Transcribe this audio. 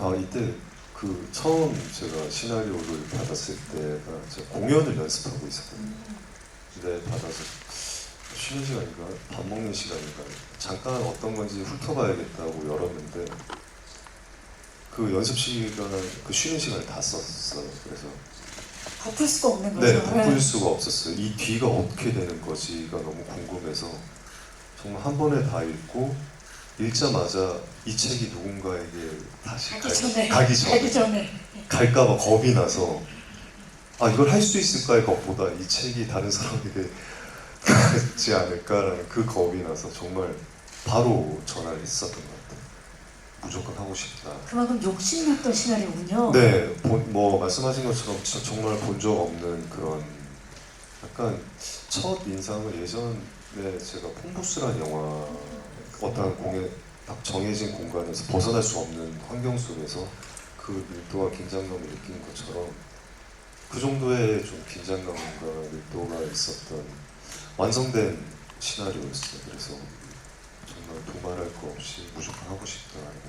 아 이때 그 처음 제가 시나리오를 받았을 때가 제가 공연을 연습하고 있었거든요. 근데 받아서 쉬는 시간인가 밥 먹는 시간인가 잠깐 어떤 건지 훑어봐야겠다고 열었는데 그 연습 시간 그 쉬는 시간을 다 썼어요. 그래서 덮을 수가 없는 거죠. 네 덮을 수가 없었어요. 이 뒤가 어떻게 되는 거지가 너무 궁금해서 정말 한 번에 다 읽고 읽자마자 이 책이 누군가에게 다시 가기 갈- 전에 가기 전에 가기 전에 갈까봐 겁이 나서 아 이걸 할 수 있을까의 것보다 이 책이 다른 사람에게 가지 않을까라는 그 겁이 나서 정말 바로 전화를 했었던 것 같아요. 무조건 하고 싶다. 그만큼 욕심났던 시나리오군요. 네, 본, 뭐 말씀하신 것처럼 저- 정말 본 적 없는 그런 약간 첫 인상은 예전에 제가 폼부스라는 영화 어떤 공에 딱 정해진 공간에서 벗어날 수 없는 환경 속에서 그 밀도와 긴장감을 느낀 것처럼 그 정도의 좀 긴장감과 밀도가 있었던 완성된 시나리오였어요. 그래서 정말 두말할 거 없이 무조건 하고 싶다라고